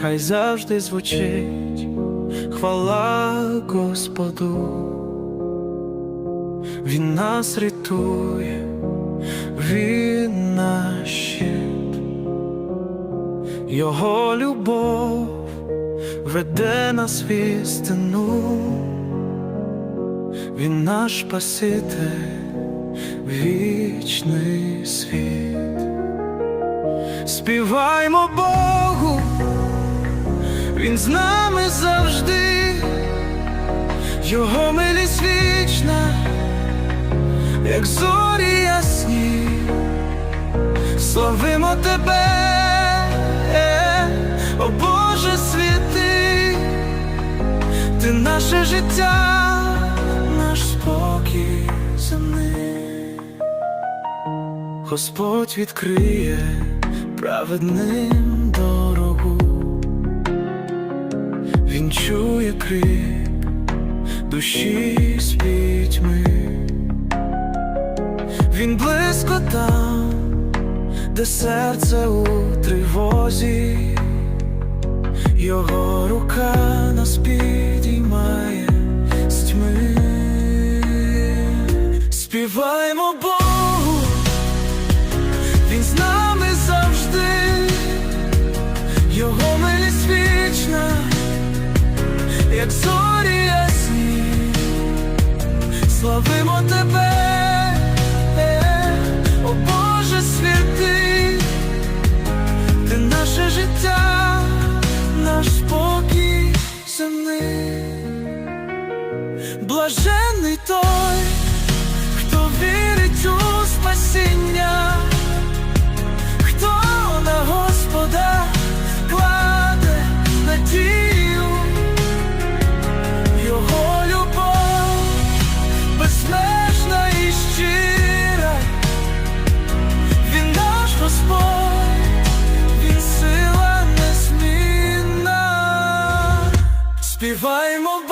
хай завжди звучить хвала Господу. Він нас рятує, він наш щит, Його любов веде нас в істину, він наш Спаситель, вічний світ. Співаймо Богу, Він з нами завжди, Його милість вічна, як зорі ясні, славимо тебе, о Боже святий, ти наше життя, наш спокій земний. Господь відкриє праведним чує крик душі з пітьми, Він близько там, де серце у тривозі, Його рука нас підіймає з тьми. Співаємо Богу. Він з нами завжди, його милість вічна, як зорі ясні, славимо тебе, о Боже святи, ти наше життя, наш спокій земний, блажений той, Співаймо